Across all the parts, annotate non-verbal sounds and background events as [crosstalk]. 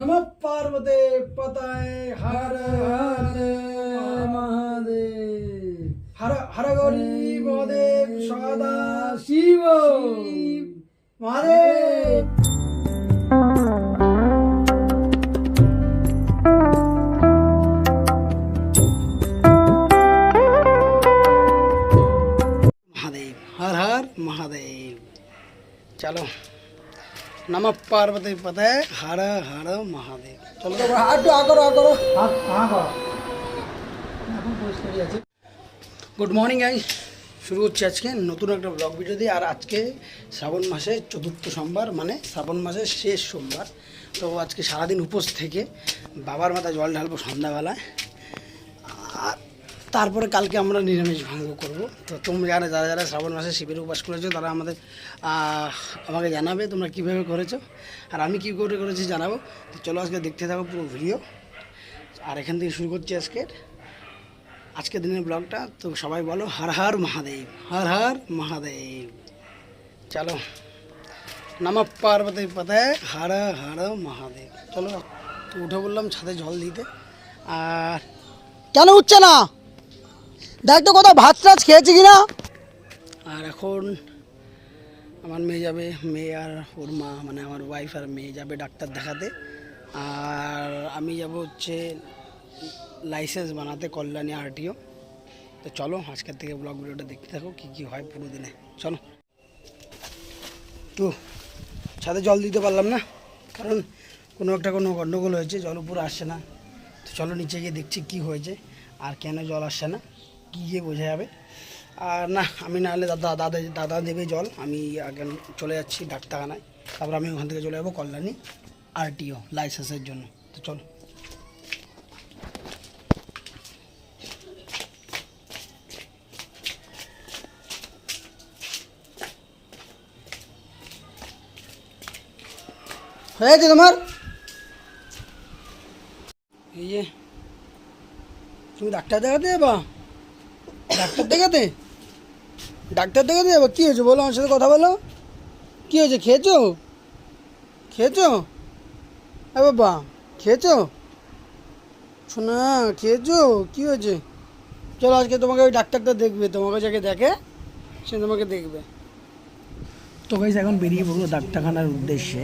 নম পার্বতে পতায় হর হর মহাদেব হর হর গৌরী মহাদেব সদা শিব মহাদেব মহাদেব হর হর মহাদেব চলো নম পার্বতী পতে হর হর মহাদেব চলো আগরো আগরো গুড মর্নিং গাইস শুরু হচ্ছে আজকে নতুন একটা ব্লগ ভিডিও দিয়ে আর আজকে শ্রাবণ মাসের চতুর্থ সোমবার মানে শ্রাবণ মাসের শেষ সোমবার তো আজকে সারাদিন উপোস থেকে বাবার মাথায় জল ঢালবো সন্ধ্যাবেলায় তারপরে কালকে আমরা নিরামিষ ভঙ্গ করব। তো তোমরা যারা যারা যারা শ্রাবণ মাসে শিবের উপাস করেছ, তারা আমাদের আমাকে জানাবে তোমরা কীভাবে করেছ। আর আমি কী করে করেছি জানাব। তো চলো আজকে দেখতে থাকো পুরো ভিডিও আর এখান থেকে শুরু করছি আজকে। আজকের দিনের ব্লগটা, তো সবাই বলো, হর হর মহাদেব, হর হর মহাদেব। চলো। নম পার্বতী পথে হর হর মহাদেব। চলো তো উঠে বললাম ছাদে জল দিতে। আর কেন উঠছে না? দেখ তো কোথাও ভাত টাত খেয়েছি কিনা। আর এখন আমার মেয়ে যাবে, মেয়ে আর ওর মা মানে আমার ওয়াইফ আর মেয়ে যাবে ডাক্তার দেখাতে। আর আমি যাব হচ্ছে লাইসেন্স বানাতে কল্যাণী আরটিও তো চলো, আজকের থেকে ব্লগ ভিডিওটা দেখতে থাকো, কী কী হয় পুরো দিনে। চলো। তো, ছাদে জল দিতে পারলাম না, কারণ কোনো একটা কোনো গণ্ডগোল হয়েছে, জল উপরে আসছে না। তো চলো নিচে গিয়ে দেখছি কি হয়েছে, আর কেন জল আসছে না। কী গিয়ে বোঝা যাবে। আর না, আমি না হলে দাদা দাদা দাদা দেবে জল। আমি আগে চলে যাচ্ছি ডাক্তারখানায়। তারপর আমি ওখান থেকে চলে যাব কল্যাণী আরটিও লাইসেন্সের জন্য। তো চলো। হয়েছে তোমার? এই যে, তুমি ডাক্তার দেখাতে যাবা? ডাক্তার দেখাতে? ডাক্তার দেখাতে যাবা? কী হয়েছে বলো, আমার সাথে কথা বলো। কী হয়েছে, খেয়েছো? খেয়েছো? এ বাবা, খেয়েছো? শোনা, খেয়েছো? কী হয়েছে? চলো আজকে তোমাকে ওই ডাক্তারটা দেখবে তোমাকে যাকে দেখে, সে তোমাকে দেখবে। তো এখন বেরিয়ে পড়ব ডাক্তারখানার উদ্দেশ্যে।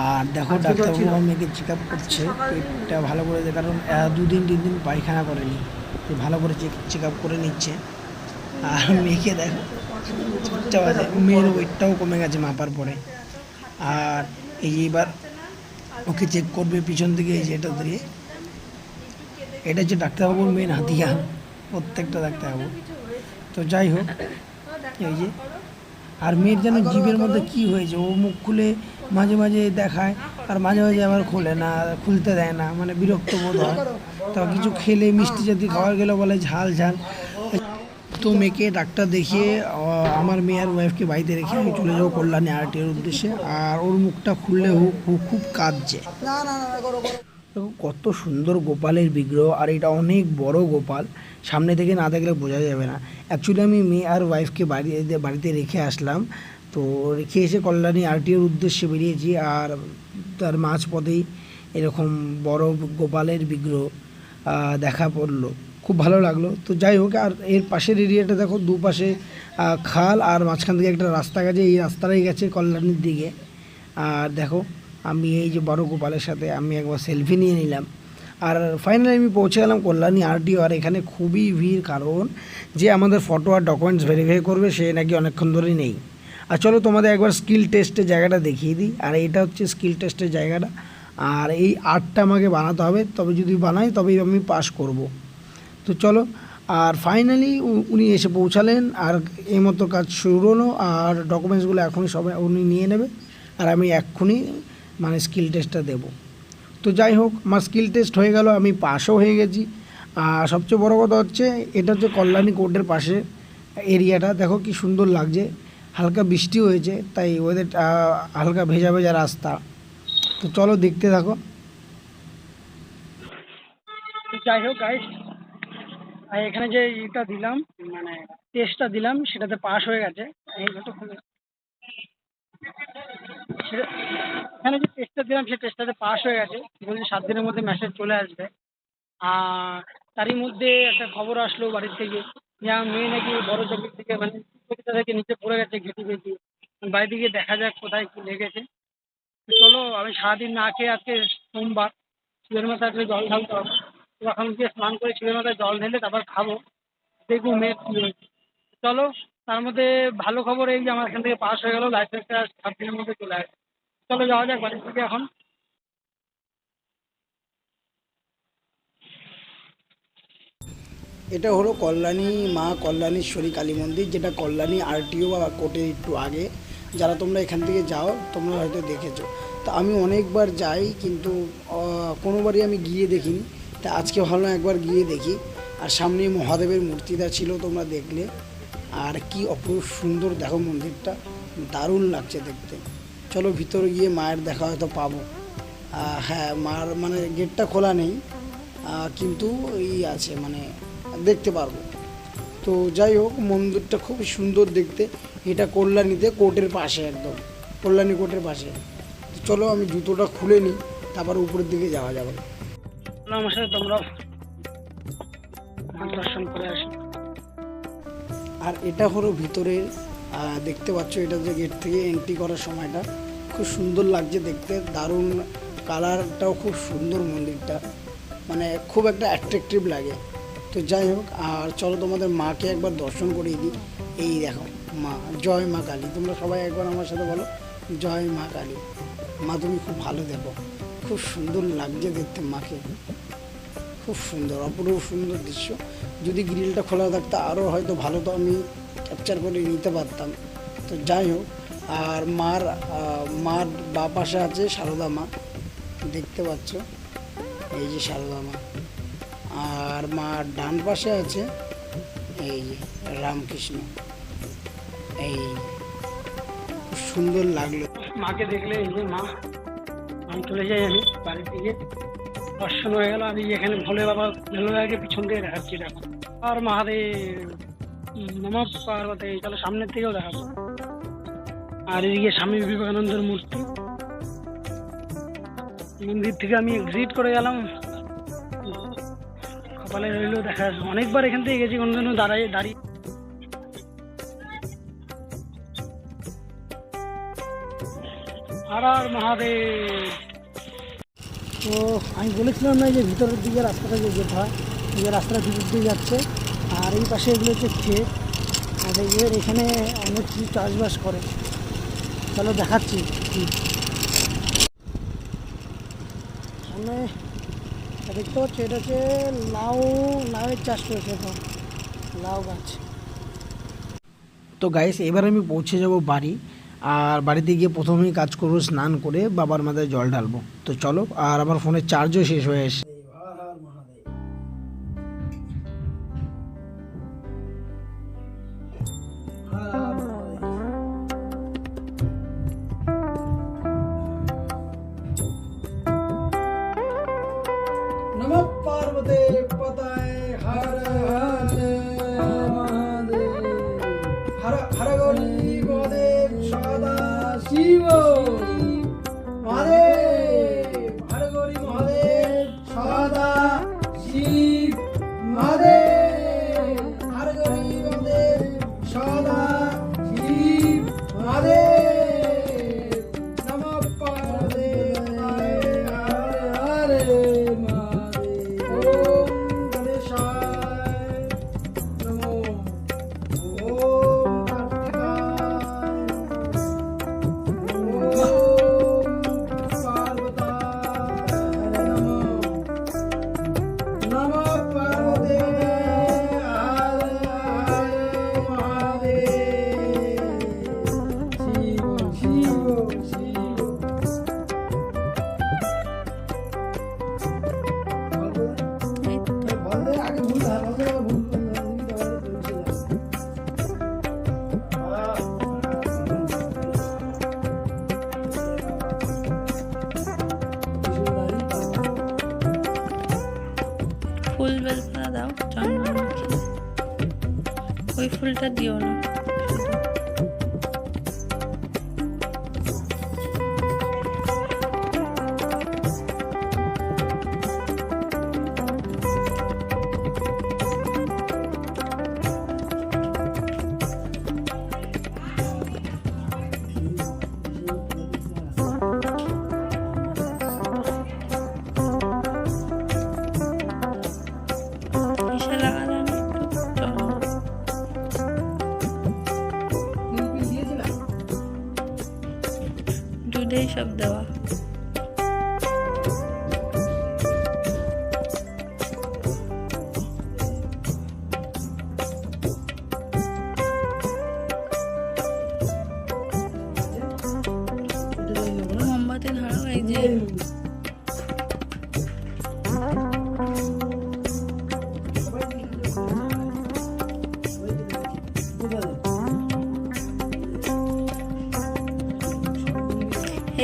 আর দেখো ডাক্তারবাবু আমার মেয়েকে চেক আপ করছে পেটটা ভালো করে কারণ দুদিন তিন দিন পায়খানা করেনি। ভালো করে চেক চেক আপ করে নিচ্ছে। আর মেয়েকে দেখো মেয়ের ওয়েটটাও কমে গেছে মাপার পরে। আর এই যে এবার ওকে চেক করবে পিছন দিকে এই যে এটা দিয়ে। এটা হচ্ছে ডাক্তারবাবুর মেন হাতিয়ার প্রত্যেকটা ডাক্তারবাবু। তো যাই হোক এই যে আর মেয়ের যেন জীবের মধ্যে কি হয়েছে, ও মুখ খুলে মাঝে মাঝে দেখায়, আর মাঝে মাঝে আবার খোলে না, খুলতে দেয় না মানে বিরক্ত বোধ হয়। তো কিছু খেলে মিষ্টি জাতীয় খাবার গেলে বলে ঝাল ঝাল। তো মেয়েকে ডাক্তার দেখিয়ে আমার মেয়ে আর ওয়াইফকে বাড়িতে রেখে আমি চলে যাব কল্যাণী আরটির উদ্দেশ্যে, আর ওর মুখটা খুললে ও খুব কাঁদছে। দেখো কত সুন্দর গোপালের বিগ্রহ, আর এটা অনেক বড় গোপাল। সামনে থেকে না দেখলে বোঝা যাবে না। অ্যাকচুয়ালি আমি মেয়ে আর ওয়াইফকে বাড়িতে বাড়িতে রেখে আসলাম। তো রেখে এসে কল্যাণী আরটিওর উদ্দেশ্যে বেরিয়েছি, আর তার মাঝপথেই এরকম বড় গোপালের বিগ্রহ দেখা পড়ল। খুব ভালো লাগল। তো যাই হোক, আর এর পাশের এরিয়াটা দেখো, দুপাশে খাল, আর মাঝখান থেকে একটা রাস্তা গেছে। এই রাস্তাটাই গেছে কল্যাণীর দিকে। আর দেখো আমি এই যে বড় গোপালের সাথে আমি একবার সেলফি নিয়ে নিলাম। আর ফাইনালি আমি পৌঁছে গেলাম কল্যাণী আরটিও আর এখানে খুবই ভিড়, কারণ যে আমাদের ফটো আর ডকুমেন্টস ভেরিফাই করবে, সে নাকি অনেকক্ষণ ধরেই নেই। আর চলো তোমাদের একবার স্কিল টেস্টের জায়গাটা দেখিয়ে দিই। আর এটা হচ্ছে স্কিল টেস্টের জায়গাটা। আর এই আর্টটা আমাকে বানাতে হবে। তবে যদি বানাই, তবেই আমি পাস করব। তো চলো, আর ফাইনালি উনি এসে পৌঁছালেন। আর এই মতো কাজ শুরু হলো। আর ডকুমেন্টসগুলো এখনই সবাই, উনি নিয়ে নেবে। আর আমি এক্ষুনি মানে স্কিল টেস্টটা দেবো। তো যাই হোক, আমার স্কিল টেস্ট হয়ে গেল, আমি পাসও হয়ে গেছি। আর সবচেয়ে বড় কথা হচ্ছে, এটা হচ্ছে কল্যাণী কোর্টের পাশে এরিয়াটা দেখো কি সুন্দর লাগছে, হালকা বৃষ্টি হয়েছে, তাই ওদের হালকা ভেজা ভেজা রাস্তা। তো চলো দেখতে থাকো। যাই হোক এখানে যে ইটা দিলাম মানে টেস্টটা দিলাম, সেটাতে পাস হয়ে গেছে। এই যতক্ষণ এখানে যে টেস্টটা দিলাম, সেই টেস্টটাতে পাস হয়ে গেছে। বলছে সাত দিনের মধ্যে মেসেজ চলে আসবে। আর তারই মধ্যে একটা খবর আসলো বাড়ির থেকে। যে আমার মেয়ে নাকি বড় চোখের থেকে মানে চোখটা থেকে নিচে পড়ে গেছে, ঘেঁটি বেঁচে বাড়িতে গিয়ে দেখা যাক কোথায় কি লেগেছে। চলো, আমি সারাদিন না খেয়ে আজকে সোমবার শিবের মাথায় আজকে জল ঢালতে হবে। তো এখন গিয়ে স্নান করে শিবের মাথায় জল ঢেলে তারপর খাব। দেখব মেয়ের কী হয়েছে। চলো, তার মধ্যে ভালো খবর এই যে আমার এখান থেকে পাস হয়ে গেলো লাইসেন্সটা সাত দিনের মধ্যে চলে আসবে। চলো যাওয়া যাক বাড়ির থেকে এখন। এটা হলো কল্যাণী মা কল্যাণেশ্বরী কালী মন্দির, যেটা কল্যাণী আরটিও বা কোর্টের একটু আগে। যারা তোমরা এখান থেকে যাও, তোমরা হয়তো দেখেছ। তা আমি অনেকবার যাই, কিন্তু কোনোবারই আমি গিয়ে দেখিনি। তা আজকে ভালো একবার গিয়ে দেখি। আর সামনে মহাদেবের মূর্তিটা ছিল, তোমরা দেখলে। আর কি অপরূপ সুন্দর দেখো মন্দিরটা, দারুণ লাগছে দেখতে। চলো ভিতরে গিয়ে মায়ের দেখা হয়তো পাবো। হ্যাঁ মার মানে গেটটা খোলা নেই কিন্তু এই আছে মানে দেখতে পারব। তো যাই হোক, মন্দিরটা খুব সুন্দর দেখতে। এটা কল্যাণীতে কোর্টের পাশে একদম, কল্যাণী কোর্টের পাশে। চলো আমি জুতোটা খুলে নিই, তারপর উপরের দিকে যাওয়া যাবে। তোমরা দর্শন করে আসি। আর এটা হলো ভিতরের আহ, দেখতে পাচ্ছ এটা যে গেট থেকে এন্ট্রি করার সময়টা। খুব সুন্দর লাগছে দেখতে দারুণ কালারটাও খুব সুন্দর মন্দিরটা। মানে খুব একটা অ্যাট্রাকটিভ লাগে। তো যাই হোক আর চলো তোমাদের মাকে একবার দর্শন করিয়ে দিই। এই দেখো মা জয় মা কালী। তোমরা সবাই একবার আমার সাথে বলো জয় মা কালী। মা তুমি খুব ভালো দেখো। খুব সুন্দর লাগছে দেখতে মাকে। খুব সুন্দর অপূর্ব সুন্দর দৃশ্য। যদি গ্রিলটা খোলা থাকতো আরও হয়তো ভালো তো আমি ক্যাপচার করে নিতে পারতাম। তো যাই হোক, আর মার মার বা পাশে আছে সারদা মা দেখতে পাচ্ছ? এই যে সারদা মা আর মার ডান পাশে আছে এই যে রামকৃষ্ণ। এই সুন্দর লাগল। মাকে দেখলে এই যে মা, আমি চলে যাই আমি বাড়ির দিকে। দর্শন হয়ে গেল, আমি এখানে ভোলে বাবা ভোলে পিছন দিয়ে দেখাচ্ছি, দেখো। আর মহাদেব নম পার্বতী চলো সামনের থেকেও দেখাবো। আর এদিকে স্বামী বিবেকানন্দের মূর্তি। মন্দির থেকে আমি এক্সিট করে গেলাম। কপালে রইল, দেখা অনেকবার এখান থেকে গেছি, কোনোদিনও দাঁড়াই দাঁড়িয়ে আর আর মহাদেব। তো আমি বলেছিলাম না যে ভিতরের দিকে রাস্তাটা যে যেতে হয় যে রাস্তাটা ভিতর দিয়ে যাচ্ছে, আর এই পাশে এগুলো হচ্ছে ক্ষেত, আর এদের এখানে অনেক কিছু চাষবাস করে। চলো দেখাচ্ছি। সামনে দেখতে পাচ্ছ, এটা হচ্ছে লাউ, লাউয়ের চাষ করেছে এখন, লাউ গাছ। তো গাইস এবার আমি পৌঁছে যাব বাড়ি। আর বাড়িতে গিয়ে প্রথমেই কাজ করব, স্নান করে বাবার মাথায় জল ঢালবো। তো চলো, আর আমার ফোনের চার্জও শেষ হয়ে এসে বেলপাতা দাও চন্দ্রমুখী ওই ফুলটা দিও না।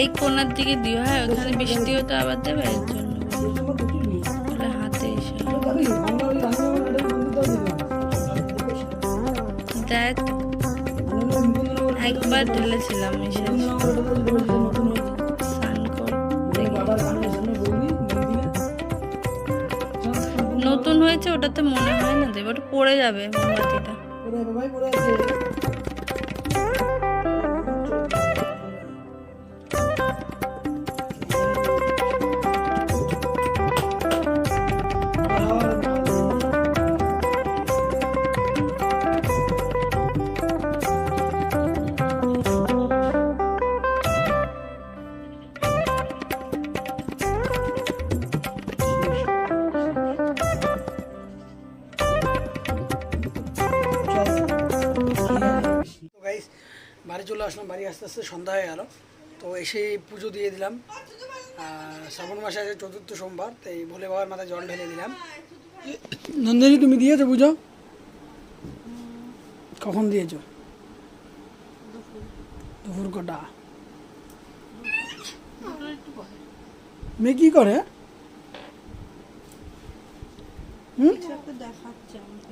এই কোনার দিকে দিও হ্যাঁ ওখানে বৃষ্টিও তো আবার দেবে, এর জন্য। হাতে এসে। তো একবার ঢেলেছিলাম এসে নতুন হয়েছে, ওটাতে মনে হয় না দেবে, ওটা পড়ে যাবে মোমবাতিটা। বাড়ি চলে আসলাম বাড়ি আস্তে আস্তে সন্ধ্যা হয়ে গেল। তো এসে পুজো দিয়ে দিলাম। শ্রাবণ মাসে আছে চতুর্থ সোমবার তাই ভোলে বাবার মাথায় জল ঢেলে দিলাম নন্দিনী তুমি দিয়েছ পুজো? কখন দিয়েছ? দুপুর কটা? মেয়ে কি করে?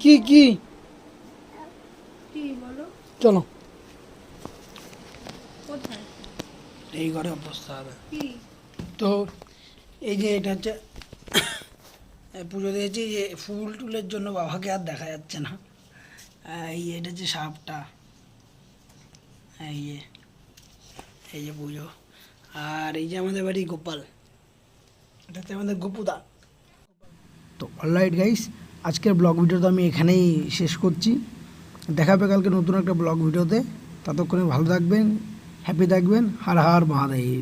কি কি? চলো। এই ঘরে অবস্থা হবে। তো এই যে এটা হচ্ছে [coughs] পুজো দিয়েছি যে ফুল টুলের জন্য বাবাকে আর দেখা যাচ্ছে না। এই যে এটা হচ্ছে সাপটা। এই যে এই যে পুজো। আর এই যে আমাদের বাড়ি গোপাল। এটা হচ্ছে আমাদের গোপুদা। তো অলরাইট গাইস আজকের ব্লগ ভিডিও তো আমি এখানেই শেষ করছি। দেখাবে কালকে নতুন একটা ব্লগ ভিডিওতে ততক্ষণে ভালো থাকবেন। হ্যাপি থাকবেন হার হার মহাদেব